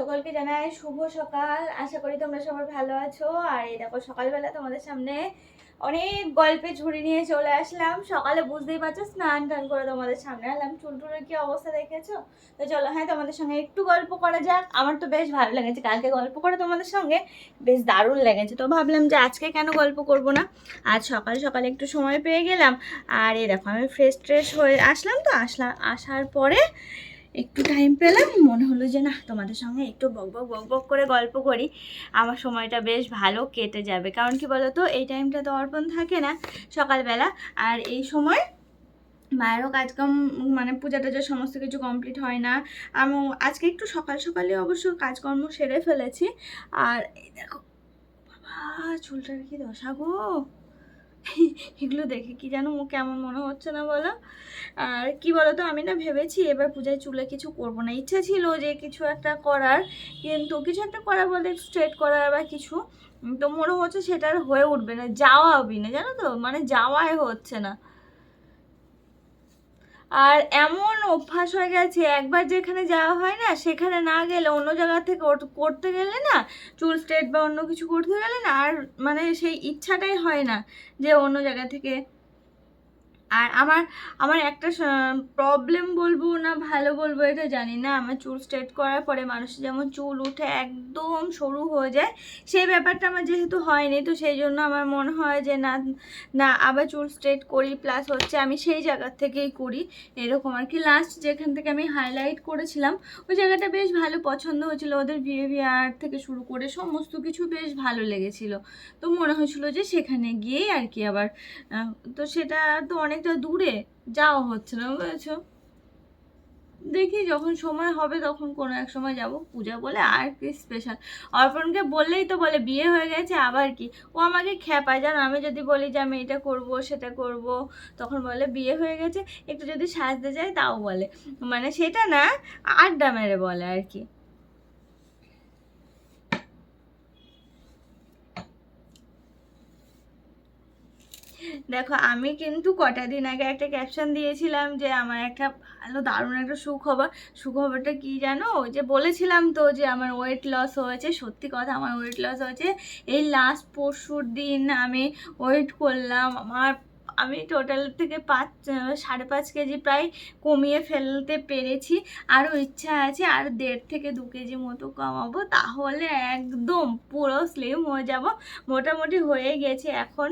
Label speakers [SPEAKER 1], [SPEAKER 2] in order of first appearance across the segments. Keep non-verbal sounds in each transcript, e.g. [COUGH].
[SPEAKER 1] সকলকে জানাই শুভ সকাল। আশা করি তোমরা সবাই ভালো আছো। আর এই দেখো, সকালবেলা তোমাদের সামনে অনেক গল্পে ঝুড়ি নিয়ে চলে আসলাম। সকালে বুঝতেই পারছ, স্নান টান করে তোমাদের সামনে আসলাম টুলের কি অবস্থা দেখেছ? তো চলো হ্যাঁ তোমাদের সঙ্গে একটু গল্প করা যাক। আমার তো বেশ ভালো লেগেছে। কালকে গল্প করে তোমাদের সঙ্গে বেশ দারুণ লেগেছে। তো ভাবলাম যে আজকে কেন গল্প করব না? আজ সকাল সকালে একটু সময় পেয়ে গেলাম। আর এই দেখো, আমি ফ্রেশ ট্রেশ হয়ে আসলাম তো। আসলাম আসার পরে একটু টাইম পেলাম, মনে হলো যে না, তোমাদের সঙ্গে একটু বক বক বক বক করে গল্প করি। আমার সময়টা বেশ ভালো কেটে যাবে। কারণ কি বলো তো এই টাইমটা তো অর্পণ থাকে না সকালবেলা। আর এই সময় মায়েরও কাজকাম মানে পূজা টুজা সমস্ত কিছু কমপ্লিট হয় না। আমি আজকে একটু সকাল সকালে অবশ্য কাজকর্ম সেরে ফেলেছি। আর এই দেখো, বাবা, চুলটার কি দশা গো? এগুলো দেখে কি যেন ও কেমন মনে হচ্ছে না বলো? আর কি বলো তো আমি না ভেবেছি এবার পূজায় চুলে কিছু করব না। ইচ্ছা ছিল যে কিছু একটা করার, কিন্তু কিছু একটা করার বলতে স্ট্রেট করার বা কিছু, তো মনে হচ্ছে সেটা আর হয়ে উঠবে না, যাওয়া হবে না, জানো তো? মানে যাওয়াই হচ্ছে না। আর এমন অভ্যাস হয়ে গেছে, একবার যেখানে যাওয়া হয় না, সেখানে না গেলে অন্য জায়গা থেকে করতে গেলে না, চুল স্ট্রেট বা অন্য কিছু করতে গেলে না, আর মানে সেই ইচ্ছাটাই হয় না যে অন্য জায়গা থেকে আর আমার আমার একটা প্রবলেম বলব না ভালো বলব এটা জানি না। আমার চুল স্ট্রেট করার পরে মানুষের যেমন চুল উঠে একদম সরু হয়ে যায়, সেই ব্যাপারটা আমার যেহেতু হয়নি, তো সেই জন্য আমার মনে হয় যে না না, আবার চুল স্ট্রেট করি প্লাস হচ্ছে আমি সেই জায়গার থেকেই করি, এরকম আর কি লাস্ট যেখান থেকে আমি হাইলাইট করেছিলাম, ওই জায়গাটা বেশ ভালো পছন্দ হয়েছিল। ওদের বিহেভিয়ার থেকে শুরু করে সমস্ত কিছু বেশ ভালো লেগেছিল। তো মনে হয়েছিল যে সেখানে গিয়েই আর কি আবার তো সেটা তো অনেকটা দূরে যাওয়া হচ্ছে না, বুঝেছ? দেখি যখন সময় হবে তখন কোনো এক সময় যাব। পূজা বলে আর কি স্পেশাল অর্পণকে বললেই তো বলে, বিয়ে হয়ে গেছে, আবার কি? ও আমাকে খ্যাপায়, জানো? আমি যদি বলি যে আমি এটা করব, সেটা করব, তখন বলে, বিয়ে হয়ে গেছে, একটু যদি সাজতে যাই তাও বলে। মানে সেটা না, আড্ডা মেরে বলে আর কি। দেখো, আমি কিন্তু কটা দিন আগে একটা ক্যাপশন দিয়েছিলাম যে, আমার একটা ভালো, দারুণ একটা সুখবর। সুখবরটা কি জানো? যে বলেছিলাম তো যে, আমার ওয়েট লস হয়েছে। সত্যি কথা, আমার ওয়েট লস হয়েছে। এই লাস্ট পরশুর দিন আমি ওয়েট করলাম, আমার আমি টোটাল থেকে পাঁচ সাড়ে পাঁচ কেজি প্রায় কমিয়ে ফেলতে পেরেছি। আরও ইচ্ছা আছে আর দেড় থেকে দু কেজি মতো কমাবো, তাহলে একদম পুরো স্লিম হয়ে যাব। মোটামুটি হয়ে গেছে এখন।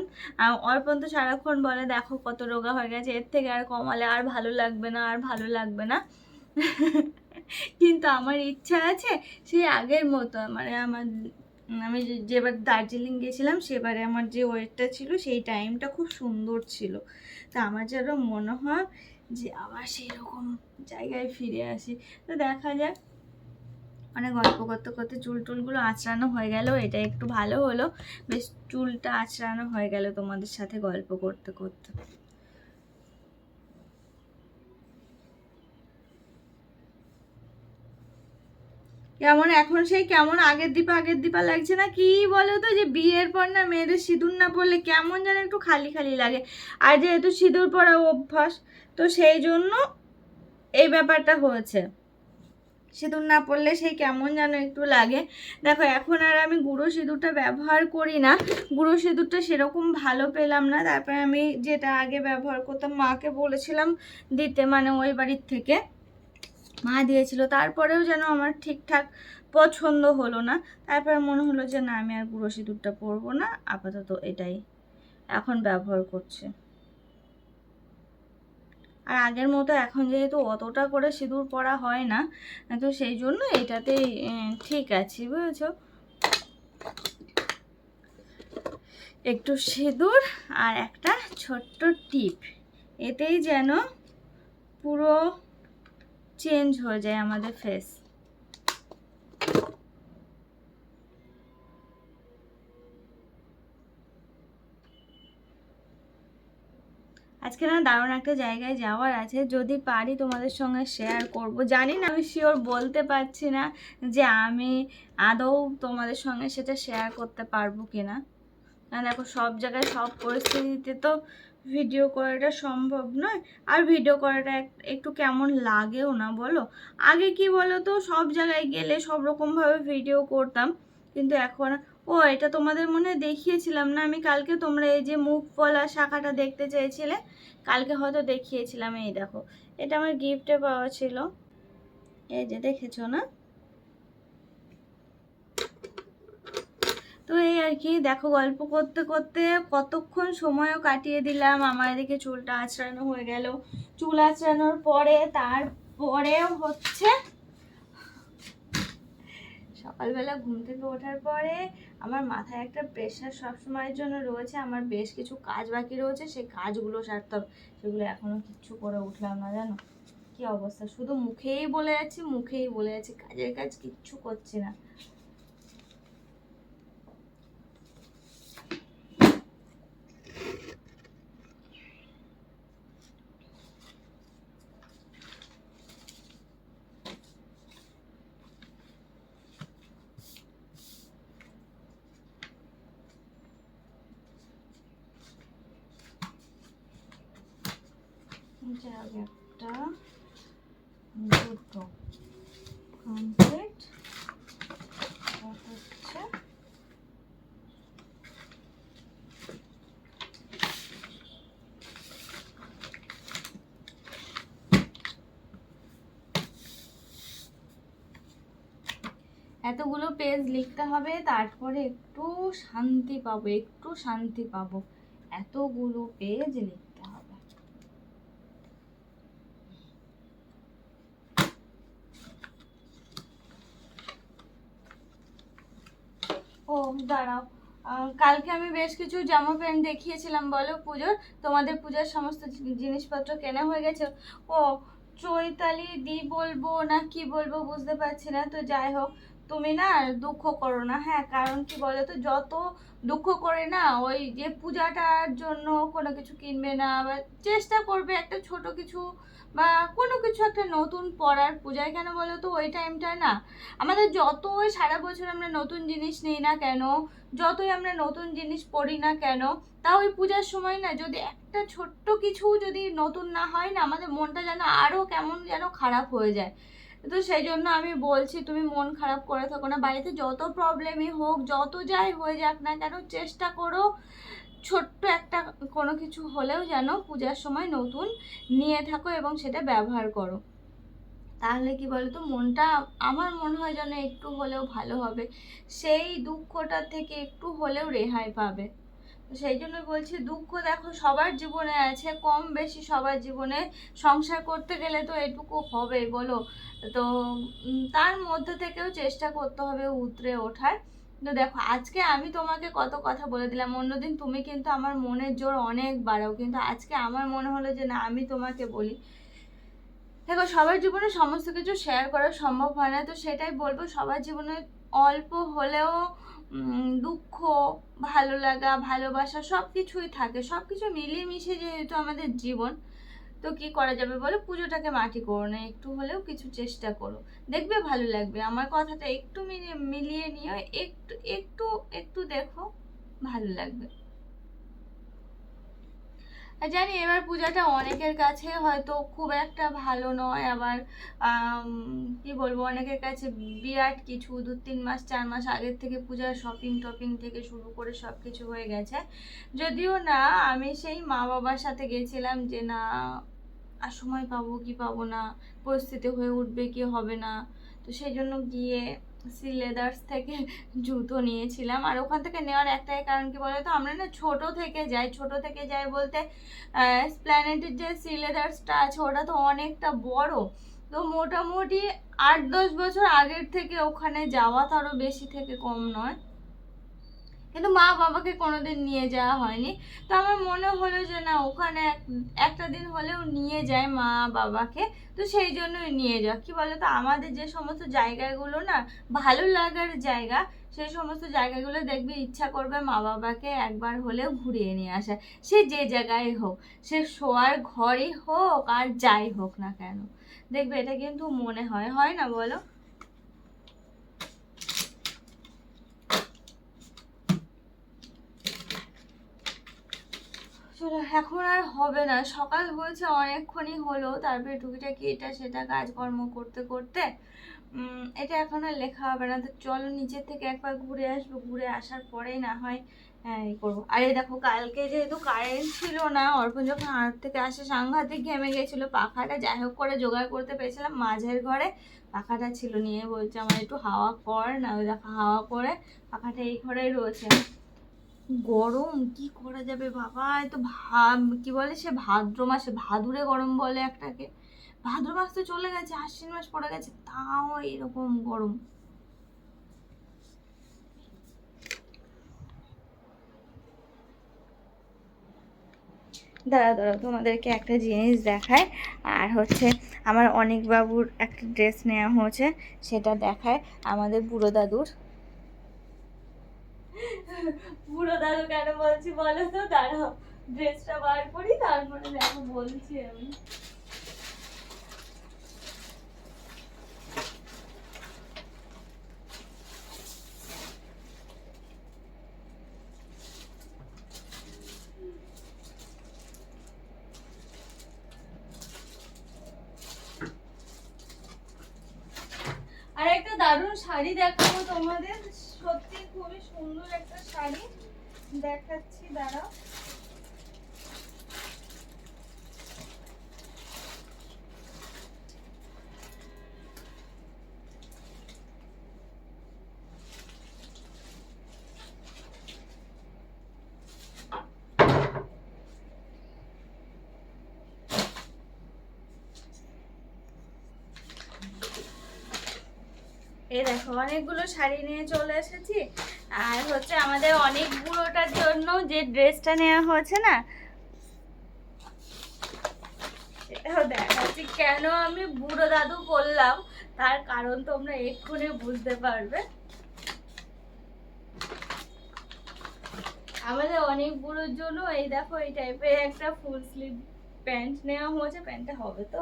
[SPEAKER 1] অর্পণ তো সারাক্ষণ বলে, দেখো কত রোগা হয়ে গেছে, এর থেকে আর কমালে আর ভালো লাগবে না, আর ভালো লাগবে না। [LAUGHS] কিন্তু আমার ইচ্ছা আছে সেই আগের মতো মানে আমার আমি যেবার দার্জিলিং গেছিলাম, সেবারে আমার যে ওয়েটটা ছিল, সেই টাইমটা খুব সুন্দর ছিল। তা আমার যেন মনে হয় যে, আবার সেই রকম জায়গায় ফিরে আসি। তো দেখা যাক। মানে গল্প করতে করতে চুল টুলগুলো আঁচড়ানো হয়ে গেল, এটা একটু ভালো হলো। বেশ, চুলটা আঁচড়ানো হয়ে গেল তোমাদের সাথে গল্প করতে করতে। কেমন, এখন সেই কেমন আগের দীপা আগের দীপা লাগছে না? কি বলো তো যে বিয়ের পর না মেয়েদের সিঁদুর না পরলে কেমন যেন একটু খালি খালি লাগে। আর যেহেতু সিঁদুর পরা অভ্যাস, তো সেই জন্য এই ব্যাপারটা হয়েছে। সিঁদুর না পড়লে সেই কেমন যেন একটু লাগে। দেখো, এখন আর আমি গুঁড়ো সিঁদুরটা ব্যবহার করি না। গুঁড়ো সিঁদুরটা সেরকম ভালো পেলাম না। তারপরে আমি যেটা আগে ব্যবহার করতাম, মাকে বলেছিলাম দিতে মানে ওই বাড়ির থেকে। মা দিয়েছিল। তারপরেও যেন আমার ঠিকঠাক পছন্দ হলো না। তারপর মনে হলো যে, না, আমি আর গুঁড়ো সিঁদুরটা পরবো না। আপাতত এটাই এখন ব্যবহার করছে। আর আগের মতো এখন যেহেতু অতটা করে সিঁদুর পরা হয় না, তো সেই জন্য এটাতেই ঠিক আছে, বুঝেছ? একটু সিঁদুর আর একটা ছোট্ট টিপ। এতেই যেন পুরো চেঞ্জ হয়ে যায় আমাদের ফেস আজকে না দারুণ একটা জায়গায় যাওয়ার আছে, যদি পারি তোমাদের সঙ্গে শেয়ার করব। জানি না, আমি শিওর বলতে পারছি না যে আমি আদৌ তোমাদের সঙ্গে সেটা শেয়ার করতে পারব কিনা। না দেখো, সব জায়গায় সব পরিস্থিতিতে তো ভিডিও করাটা সম্ভব নয়। আর ভিডিও করাটা এক- একটু কেমন লাগেও না, বলো? আগে কি বলো তো সব জায়গায় গেলে সব রকমভাবে ভিডিও করতাম। কিন্তু এখন, ও, এটা তোমাদের মনে দেখিয়েছিলাম না? আমি কালকে তোমরা এই যে মুখ পলা শাখাটা দেখতে চেয়েছিলে, কালকে হয়তো দেখিয়েছিলাম, এই দেখো। এটা আমার গিফটে পাওয়া ছিল। এই যে দেখেছ না? তো এই আর কি, দেখো গল্প করতে করতে কতক্ষণ সময়ও কাটিয়ে দিলাম। আমার এদিকে চুলটা আঁচড়ানো হয়ে গেল। চুল আঁচড়ানোর পরে তারপরেও হচ্ছে সকালবেলা ঘুম থেকে ওঠার পরে আমার মাথায় একটা প্রেশার সবসময়ের জন্য রয়েছে। আমার বেশ কিছু কাজ বাকি রয়েছে। সেই কাজগুলো সারতে হবে সেগুলো এখনও কিচ্ছু করে উঠলাম না, জানো? কি অবস্থা? শুধু মুখেই বলে যাচ্ছি, মুখেই বলে যাচ্ছি। কাজের কাজ কিচ্ছু করছি না। দুটো কমপ্লিট হচ্ছে এতগুলো পেজ লিখতে হবে, তারপরে একটু শান্তি পাবো, একটু শান্তি পাবো। এতগুলো পেজ লিখতে হবে ও, দাঁড়াও। কালকে আমি বেশ কিছু জামা প্যান্ট দেখিয়েছিলাম, বলো পুজোর। তোমাদের পূজার সমস্ত জিনিসপত্র কেনা হয়ে গেছে। ও, চৈতালি দি বলব না কি বলব বুঝতে পারছি না, তো যাই হোক। তুমি না দুঃখ করো না হ্যাঁ কারণ কি বলো তো যত দুঃখ করে না ওই যে পূজাটার জন্য কোনো কিছু কিনবে না, বা চেষ্টা করবে একটা ছোট কিছু বা কোনো কিছু একটা নতুন পড়ার পূজায় কেন বলো তো ওই টাইমটা না? আমাদের যতই সারা বছর আমরা নতুন জিনিস নিই না কেন, যতই আমরা নতুন জিনিস পড়ি না কেন, তা ওই পূজার সময় না যদি একটা ছোট্ট কিছু যদি নতুন না হয় না, আমাদের মনটা যেন আরও কেমন যেন খারাপ হয়ে যায়। তো সেই জন্য আমি বলছি, তুমি মন খারাপ করে থাকো না। বাড়িতে যত প্রবলেমই হোক, যত যাই হয়ে যাক না কেন, চেষ্টা করো ছোট্ট একটা কোনো কিছু হলেও যেন পূজার সময় নতুন নিয়ে থাকো এবং সেটা ব্যবহার করো। তাহলে কি বলতো, মনটা আমার মনে হয় যেন একটু হলেও ভালো হবে। সেই দুঃখটা থেকে একটু হলেও রেহাই পাবে। সেই জন্য বলছি, দুঃখ দেখো সবার জীবনে আছে, কম বেশি সবার জীবনে সংসার করতে গেলে তো এটুকু হবেই বলো। তো তার মধ্যে থেকেও চেষ্টা করতে হবে উতরে ওঠার। তো দেখো, আজকে আমি তোমাকে কত কথা বলে দিলাম। অন্যদিন তুমি কিন্তু আমার মনের জোর অনেক বাড়াও। কিন্তু আজকে আমার মনে হলো যে, না, আমি তোমাকে বলি। দেখো, সবার জীবনে সমস্ত কিছু শেয়ার করা সম্ভব হয় না। তো সেটাই বলব, সবার জীবনে অল্প হলেও দুঃখ, ভালো লাগা, ভালোবাসা সব কিছুই থাকে। সব কিছু মিলিয়ে মিশে যেহেতু আমাদের জীবন তো কি করা যাবে বলো? পুজোটাকে মাটি করো, না একটু হলেও কিছু চেষ্টা করো। দেখবে ভালো লাগবে। আমার কথাটা একটু মিলিয়ে নিও একটু একটু একটু দেখো, ভালো লাগবে। জানি, এবার পূজাটা অনেকের কাছে হয়তো খুব একটা ভালো নয়। আবার কি বলব, অনেকের কাছে বিরাট কিছু, দু তিন মাস, চার মাস আগের থেকে পূজার শপিং টপিং থেকে শুরু করে সব কিছু হয়ে গেছে। যদিও না, আমি সেই মা বাবার সাথে গেছিলাম যে, না, আর সময় পাবো কি পাবো না? পরিস্থিতি হয়ে উঠবে কি হবে না? তো সেই জন্য গিয়ে সি লেদার্স থেকে জুতো নিয়েছিলাম। আর ওখান থেকে নেওয়ার একটাই কারণ কি বলতো? আমরা না ছোট থেকে যাই। ছোট থেকে যাই বলতে স্প্ল্যানেটের যে সিলেদার্সটা আছে, ওটা তো অনেকটা বড়। তো মোটামুটি আট দশ বছর আগের থেকে ওখানে যাওয়া তো আরও বেশি থেকে কম নয়। কিন্তু মা বাবাকে কোনোদিন নিয়ে যাওয়া হয়নি। তো আমার মনে হলো যে না, ওখানে এক- একটা দিন হলেও নিয়ে যায় মা বাবাকে, তো সেই জন্যই নিয়ে যাওয়া। কি বলতো, আমাদের যে সমস্ত জায়গাগুলো না, ভালো লাগার জায়গা, সেই সমস্ত জায়গাগুলো দেখবে ইচ্ছা করবে মা বাবাকে একবার হলেও ঘুরিয়ে নিয়ে আসা। সে যে জায়গায় হোক, সে শোয়ার ঘরই হোক আর যাই হোক না কেন। দেখবে এটা কিন্তু মনে হয় হয় না বলো? চলো, এখন আর হবে না। সকাল হয়েছে, অনেকক্ষণই হলো। তারপরে টুকিটাকি এটা সেটা কাজকর্ম করতে করতে এটা এখন আর লেখা হবে না। তো চলো নিচের থেকে একবার ঘুরে আসব। ঘুরে আসার পরেই না হয় হ্যাঁ এই করব। আর এই দেখো, কালকে যেহেতু কারেন্ট ছিল না, অর্পণ যখন হাট থেকে আসে, সাংঘাতিক ঘেমে গেছিল। পাখাটা যাই হোক করে জোগাড় করতে পেরেছিলাম। মাঝের ঘরে পাখাটা ছিল, নিয়ে বলছে, আমার একটু হাওয়া কর, না ওই দেখো হাওয়া করে পাখাটা এই ঘরেই রয়েছে। গরম, কি করা যাবে বাবা? এ তো ভাব, কি বলে সে? ভাদ্র মাসে, ভাদুরে গরম বলে একটাকে। ভাদ্র মাস তো চলে গেছে, আশ্বিন মাস পড়ে গেছে, তাও এরকম গরম। দাঁড়া দাঁড়াও, তোমাদেরকে একটা জিনিস দেখায় আর হচ্ছে আমার অনেক বাবুর একটা ড্রেস নেওয়া হয়েছে, সেটা দেখায় আমাদের বুড়ো দাদুর। বুড়ো দাদু কেন বলছি বলো তো? দাঁড়াও ড্রেসটা বার করি, তারপরে দেখো বলছি আমি। আর একটা দারুণ শাড়ি দেখাবো তোমাদের। খুবই সুন্দর একটা শাড়ি। দেখাচ্ছি দাঁড়াও। এই দেখো অনেকগুলো শাড়ি নিয়ে চলে এসেছি। আর হচ্ছে আমাদের অনেক বুড়োটার জন্য যে ড্রেসটা নেওয়া হয়েছে না, সেটাও কেন আমি বুড়ো দাদু বললাম? তার কারণ তোমরা এক্ষুনি বুঝতে পারবে। আমাদের অনেক বুড়োর জন্য এই দেখো, এই টাইপের একটা ফুল স্লিভ প্যান্ট নেওয়া হয়েছে। প্যান্টটা হবে তো?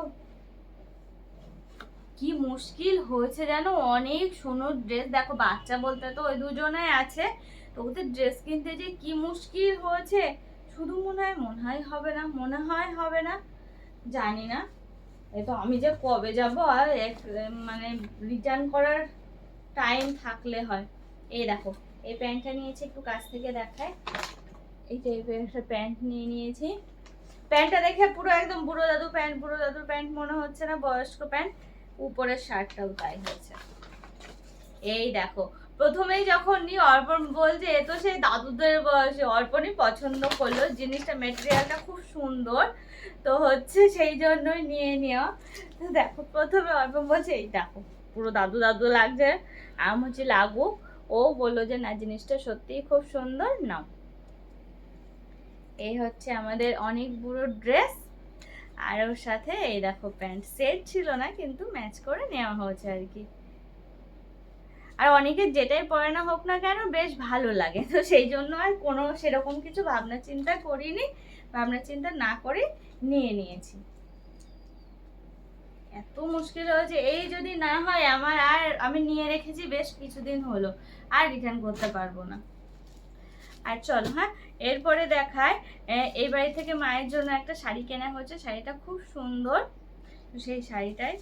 [SPEAKER 1] কি মুশকিল হয়েছে জানো? অনেক সোনোর ড্রেস দেখো বাচ্চা বলতে তো ওই দুজনে আছে। তো ওদের ড্রেস কিনতে যে কি মুশকিল হয়েছে, শুধু মনে হয় মনে হয় হবে না, মনে হয় হবে না, জানি না। এই তো আমি যে কবে যাব আর মানে রিটার্ন করার টাইম থাকলে হয়। এই দেখো, এই প্যান্টটা নিয়েছি একটু কাছ থেকে দেখায়। এই টাইপের একটা প্যান্ট নিয়ে নিয়েছি। প্যান্টটা দেখে পুরো একদম বুড়ো দাদু প্যান্ট, বুড়ো দাদুর প্যান্ট মনে হচ্ছে না, বয়স্ক প্যান্ট। উপরের শার্টটাও তাই হয়েছে। এই দেখো, প্রথমেই যখন নি অর্পণ বলছে, এ তো সেই দাদুদের বয়সে, অর্পণই পছন্দ করল, জিনিসটা মেটেরিয়ালটা খুব সুন্দর, তো হচ্ছে সেই জন্যই নিয়ে নেওয়া তো দেখো, প্রথমে অর্পণ বলছে, এই দেখো, পুরো দাদু দাদু লাগছে আম হচ্ছে লাগুক। ও বলল যে, না, জিনিসটা সত্যিই খুব সুন্দর, নাও। এই হচ্ছে আমাদের অনেক বুড়ো ড্রেস আর ওর সাথে এই দেখো প্যান্ট। সেট ছিল না, কিন্তু ম্যাচ করে নেওয়া হয়েছে আর কি। আর অনেকে যেটাই পরে না হোক না কেন বেশ ভালো লাগে। তো সেই জন্য আর কোনো সেরকম কিছু ভাবনা চিন্তা করিনি, ভাবনা চিন্তা না করে নিয়ে নিয়েছি। এত মুশকিল হয়েছে, এই যদি না হয় আমার আর আমি নিয়ে রেখেছি বেশ কিছুদিন হলো, আর রিটার্ন করতে পারব না। আর চলো হ্যাঁ? এরপরে দেখায় এই বাড়ি থেকে মায়ের জন্য একটা শাড়ি কেনা হয়েছে। শাড়িটা খুব সুন্দর। সেই শাড়িটাই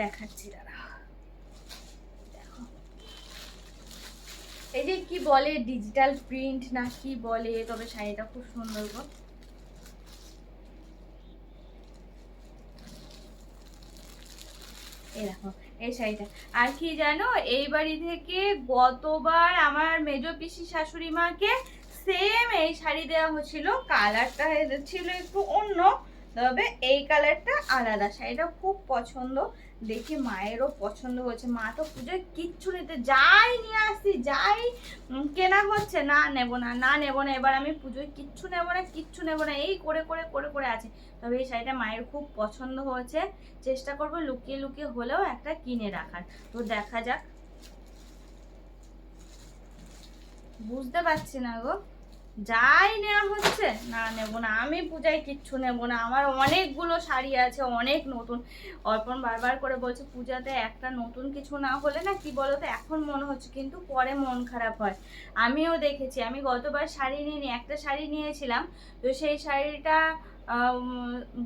[SPEAKER 1] দেখাচ্ছি দাদা এই যে কি বলে ডিজিটাল প্রিন্ট না কি বলে, তবে শাড়িটা খুব সুন্দর গো। দেখো এই শাড়িটা আর কি জানো, এই বাড়ি থেকে গতবার আমার মেজ পিসি শাশুড়ি মাকে সেম এই শাড়ি দেওয়া হয়েছিল কালারটা ছিল একটু অন্য, তবে এই কালারটা আলাদা। শাড়িটা খুব পছন্দ। দেখি মায়েরও পছন্দ হয়েছে। মা তো পুজোয় কিচ্ছু নিতে যাই নিয়ে আসছি, যাই কেনা হচ্ছে। না নেব না না নেব না, এবার আমি পুজোয় কিচ্ছু নেব না, কিচ্ছু নেব না, এই করে করে করে করে আছে। তবে এই শাড়িটা মায়ের খুব পছন্দ হয়েছে। চেষ্টা করব লুকিয়ে লুকিয়ে হলেও একটা কিনে রাখার। তো দেখা যাক। বুঝতে পারছি না গো। যাই নেওয়া হচ্ছে, না নেব না, আমি পূজায় কিচ্ছু নেব না, আমার অনেকগুলো শাড়ি আছে, অনেক নতুন। অর্পণ বারবার করে বলছে, পূজাতে একটা নতুন কিছু না হলে না, কি বলতো, এখন মনে হচ্ছে, কিন্তু পরে মন খারাপ হয়। আমিও দেখেছি, আমি গতবার শাড়ি নিয়ে একটা শাড়ি নিয়েছিলাম, তো সেই শাড়িটা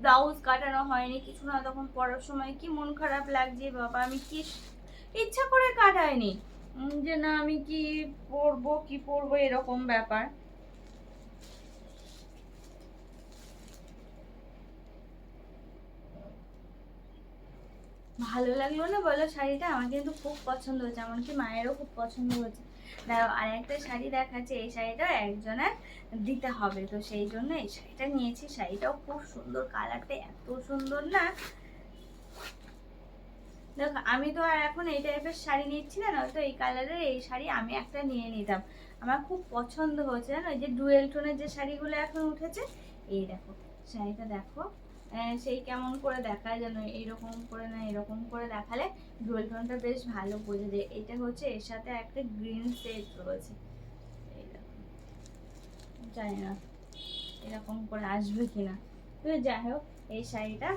[SPEAKER 1] ব্লাউজ কাটানো হয়নি, কিছু না, তখন পরার সময় কি মন খারাপ লাগছে, বাবা, আমি কি ইচ্ছা করে কাটাইনি? যে না, আমি কি পরবো কি পরবো, এরকম ব্যাপার। ভালো লাগল না বলো শাড়িটা? আমার কিন্তু খুব পছন্দ হয়েছে, এমনকি মায়েরও খুব পছন্দ হয়েছে। দাঁড়াও আর একটা শাড়ি দেখাচ্ছে, এই শাড়িটা একজনের দিতে হবে, তো সেই জন্য এই শাড়িটা নিয়েছি। শাড়িটাও খুব সুন্দর, কালারটা এত সুন্দর না। দেখো, আমি তো আর এখন এই টাইপের শাড়ি নিচ্ছি না, নয়তো এই কালারের এই শাড়ি আমি একটা নিয়ে নিতাম। আমার খুব পছন্দ হয়েছে, জানো, এই যে ডুয়েল টোনের যে শাড়িগুলো এখন উঠেছে, এই দেখো, শাড়িটা দেখো। সেই কেমন করে দেখায় যেন এইরকম করে না এরকম করে দেখালে ডুয়েল টোনটা বেশ ভালো বোঝা যায়। এটা হচ্ছে এর সাথে একটা গ্রিন সেট রয়েছে। জানি না এরকম করে আসবে কিনা। তো যাই হোক, এই শাড়িটা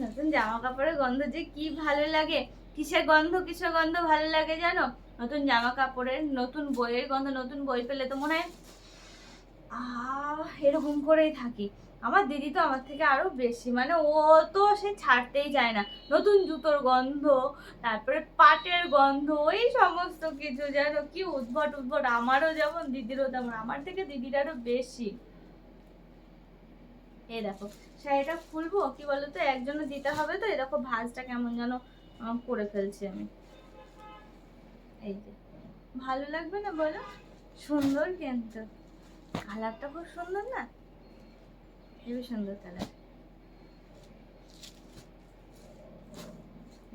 [SPEAKER 1] নতুন জামা কাপড়ের গন্ধ যে কি ভালো লাগে। কিসের গন্ধ কিসের গন্ধ ভালো লাগে জানো? নতুন জামা কাপড়ের নতুন বইয়ের গন্ধ, নতুন বই পেলে তো মনে হয়, আহ, এরকম করেই থাকি। আমার দিদি তো আমার থেকে আরও বেশি মানে ও তো সে ছাড়তেই যায় না। নতুন জুতোর গন্ধ, তারপরে পাটের গন্ধ, এই সমস্ত কিছু যেন কি উদ্ভট উদ্ভট। আমারও যেমন দিদিরও তেমন, আমার থেকে দিদির আরও বেশি। এ দেখো, শাড়িটা খুলবো, কি বলতো একজনে দিতে হবে তো এই দেখো ভাঁজটা কেমন যেন করে ফেলছি আমি। এই যে, ভালো লাগবে না বলো? সুন্দর কিন্তু। কালারটা খুব সুন্দর না? হেবি সুন্দর কালার।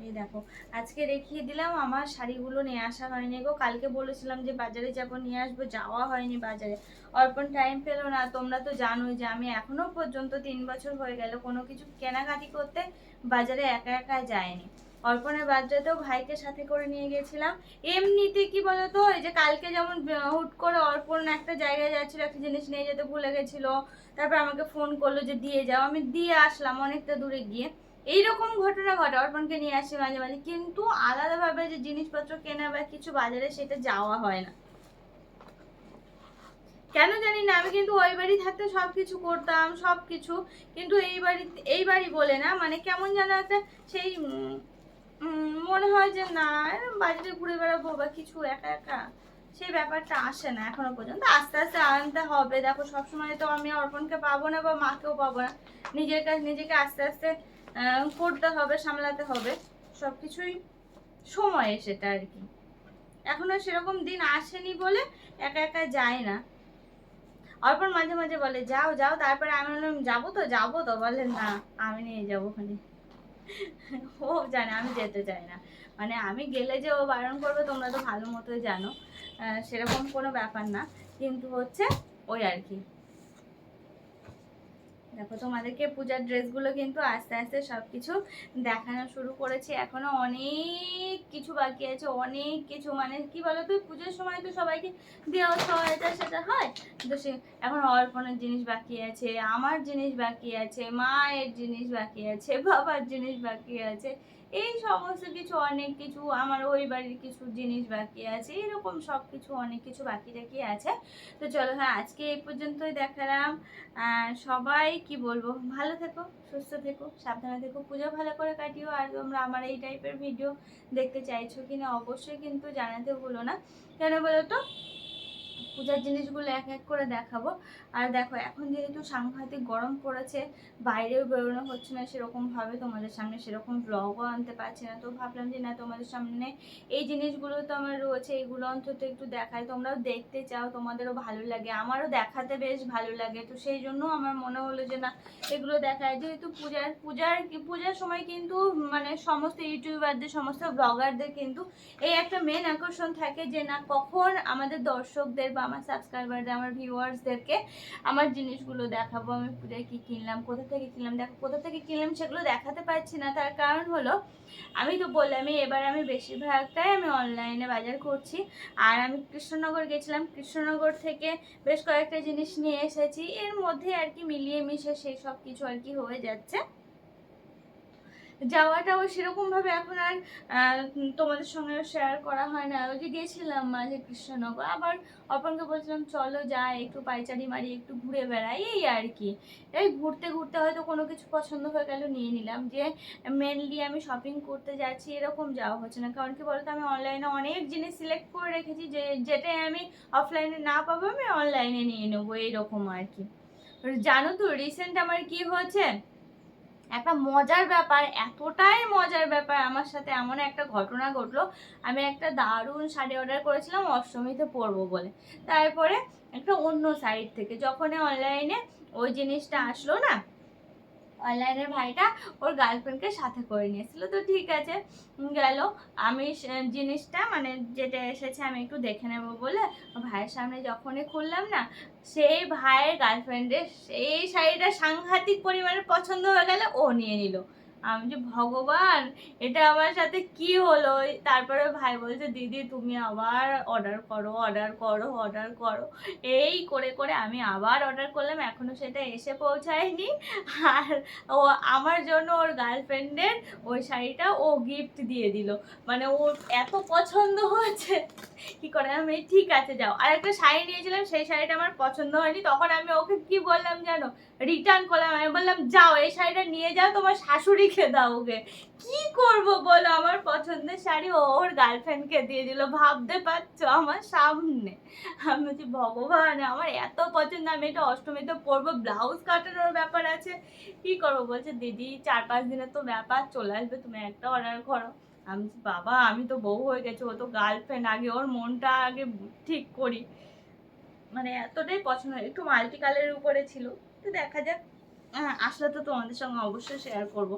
[SPEAKER 1] এই দেখো, আজকে দেখিয়ে দিলাম, আমার শাড়িগুলো নিয়ে আসা হয়নি গো। কালকে বলেছিলাম যে বাজারে যাব, নিয়ে আসব, যাওয়া হয়নি বাজারে। অর্পণ টাইম পেল না, তোমরা তো জানোই যে আমি এখনও পর্যন্ত তিন বছর হয়ে গেল কোনো কিছু কেনাকাটি করতে বাজারে একা একা যাইনি। অর্পণের বাজারেতেও ভাইকে সাথে করে নিয়ে গেছিলাম। এমনিতে কি বলতো, এই যে কালকে যেমন হুট করে অর্পণ একটা জায়গায় যাচ্ছিল, একটা জিনিস নিয়ে যেতে ভুলে গেছিল। তারপর আমাকে ফোন করল যে, দিয়ে যাও। আমি দিয়ে আসলাম অনেকটা দূরে গিয়ে। এইরকম ঘটনা ঘটে, অর্পণকে নিয়ে আসি মাঝে মাঝে। কিন্তু আলাদাভাবে যে জিনিসপত্র কেনা বা কিছু বাজারে, সেটা যাওয়া হয় না। কেন জানি না, আমি কিন্তু ওই বাড়ি থাকতে সব কিছু করতাম সব কিছু কিন্তু এই বাড়ি এই বাড়ি বলে না মানে কেমন যেন একটা সেই মনে হয় যে না বাজারে ঘুরে বেড়াবো বা কিছু একা একা, সেই ব্যাপারটা আসে না এখনও পর্যন্ত। আস্তে আস্তে আনতে হবে। দেখো, সবসময় তো আমি অর্পণকে পাবো না বা মাকেও পাবো না। নিজের কাছে নিজেকে আস্তে আস্তে করতে হবে, সামলাতে হবে। সব কিছুই সময়ে সেটা আর কি। এখনও সেরকম দিন আসেনি বলে একা একা যায় না। অর্পণ মাঝে মাঝে বলে, যাও যাও। তারপরে আমি যাব তো যাব তো। বলে না, আমি নিয়ে যাব ওখানে। ও জানে, আমি যেতে চাই না। মানে আমি গেলে যে ও বারণ করবে, তোমরা তো ভালো মতোই জানো। সেরকম কোনো ব্যাপার না। কিন্তু হচ্ছে ওই আর কি। দেখো, তোমাদেরকে পূজার ড্রেসগুলো কিন্তু আস্তে আস্তে সব কিছু দেখানো শুরু করেছি। এখনও অনেক কিছু বাকি আছে, অনেক কিছু। মানে কি বলতো, পুজোর সময় তো সবাইকে দেওয়া হয় এটা সেটা হয়। তো সে এখন অর্পণের জিনিস বাকি আছে, আমার জিনিস বাকি আছে, মায়ের জিনিস বাকি আছে, বাবার জিনিস বাকি আছে। এই সমস্ত কিছু, অনেক কিছু, আমার ওই বাড়ির কিছু জিনিস বাকি আছে। এরকম সব কিছু অনেক কিছু বাকি রাখি আছে। তো চলো হ্যাঁ আজকে এই পর্যন্তই দেখালাম। সবাই কি বলব? ভালো থেকো, সুস্থ থেকো, সাবধানে থেকো। পুজো ভালো করে কাটিও আর তোমরা আমার এই টাইপের ভিডিও দেখতে চাইছো কিনা অবশ্যই কিন্তু জানাতে ভুলো না। কেন বলো তো পূজার জিনিসগুলো এক এক করে দেখাবো। আর দেখো, এখন যেহেতু সাংঘাতিক গরম পড়েছে, বাইরেও বেরোনো হচ্ছে না সেরকমভাবে, তোমাদের সামনে সেরকম ব্লগও আনতে পারছি না। তো ভাবলাম যে, না, তোমাদের সামনে এই জিনিসগুলো তো আমার রয়েছে এইগুলো অন্তত একটু দেখায় তোমরাও দেখতে চাও, তোমাদেরও ভালো লাগে, আমারও দেখাতে বেশ ভালো লাগে। তো সেই জন্য আমার মনে হলো যে, না, এগুলো দেখায় যেহেতু পূজার পূজার পূজার সময় কিন্তু মানে সমস্ত ইউটিউবারদের, সমস্ত ব্লগারদের কিন্তু এই একটা মেন আকর্ষণ থাকে যে, না, কখন আমাদের দর্শকদের বা আমার সাবস্ক্রাইবারদের আমার ভিউয়ার্সদেরকে আমার জিনিসগুলো দেখাবো, আমি পুজোয় কী কিনলাম, কোথা থেকে কিনলাম, দেখো কোথা থেকে কিনলাম সেগুলো দেখাতে পারছি না। তার কারণ হলো, আমি তো বললামই এবার আমি বেশিরভাগটাই আমি অনলাইনে বাজার করছি। আর আমি কৃষ্ণনগর গেছিলাম, কৃষ্ণনগর থেকে বেশ কয়েকটা জিনিস নিয়ে এসেছি। এর মধ্যে আর কি মিলিয়ে মিশে সেই সব কিছু আর কি হয়ে যাচ্ছে। যাওয়াটাও সেরকমভাবে এখন আর তোমাদের সঙ্গে শেয়ার করা হয় না। ওই যে গেছিলাম মাঝে কৃষ্ণনগর, আবার অপনকে বলছিলাম, চলো যাই একটু পাইচারি মারি, একটু ঘুরে বেড়াই। এই আর কি। এই ঘুরতে ঘুরতে হয়তো কোনো কিছু পছন্দ হয়ে গেল, নিয়ে নিলাম। যে মেনলি আমি শপিং করতে যাচ্ছি, এরকম যাওয়া হচ্ছে না। কারণ কি বলতো, আমি অনলাইনে অনেক জিনিস সিলেক্ট করে রেখেছি, যে, যেটাই আমি অফলাইনে না পাবো, আমি অনলাইনে নিয়ে নেব, এইরকম আর কি। জানো তো রিসেন্ট আমার কি হয়েছে? একটা মজার ব্যাপার, এতটাই মজার ব্যাপার আমার সাথে এমন একটা ঘটনা ঘটলো। আমি একটা দারুণ শাড়ি অর্ডার করেছিলাম, অষ্টমীতে পরবো বলে। তারপরে একটা অন্য সাইড থেকে যখন অনলাইনে ওই জিনিসটা আসলো না অনলাইনের ভাইটা ওর গার্লফ্রেন্ডকে সাথে করে নিয়েছিল। তো ঠিক আছে, গেল। আমি জিনিসটা মানে যেটা এসেছে আমি একটু দেখে নেব বলে ভাইয়ের সামনে যখনই খুললাম না, সেই ভাইয়ের গার্লফ্রেন্ডের সেই শাড়িটা সাংঘাতিক পরিমাণে পছন্দ হয়ে গেলে ও নিয়ে নিল। আমি যে ভগবান, এটা আমার সাথে কি হলো? তারপরে ভাই বলছে, দিদি, তুমি আবার অর্ডার করো অর্ডার করো অর্ডার করো। এই করে করে আমি আবার অর্ডার করলাম, এখনও সেটা এসে পৌঁছায়নি। আর ও, আমার জন্য ওর গার্লফ্রেন্ডের ওই শাড়িটা ও গিফট দিয়ে দিল। মানে ওর এত পছন্দ হয়েছে। কি করে? আমি ঠিক আছে, যাও। আর একটা শাড়ি নিয়েছিলাম, সেই শাড়িটা আমার পছন্দ হয়নি। তখন আমি ওকে কি বললাম জানো? রিটার্ন করলাম। আমি বললাম, যাও, এই শাড়িটা নিয়ে যাও, তোমার শাশুড়িকে দাও ওকে। কি করব বলো, আমার পছন্দের শাড়ি ওর গার্লফ্রেন্ডকে দিয়ে দিল। ভাবতে পারছ আমার সামনে? আমি বলছি, ভগবান, আমার এত পছন্দ, আমি এটা অষ্টমীতে পরবো ব্লাউজ কাটানোর ব্যাপার আছে। কি করব? বলছে, দিদি, চার পাঁচ দিনের তো ব্যাপার, চলে আসবে, তুমি একটা অর্ডার করো। আমি বাবা, আমি তো বউ হয়ে গেছি, ও তো গার্লফ্রেন্ড আগে ওর মনটা আগে ঠিক করি। মানে এতটাই পছন্দ, একটু মাল্টি কালারের উপরে ছিল। তো দেখা যাক। হ্যাঁ আসলে তো তোমাদের সঙ্গে অবশ্যই শেয়ার করব।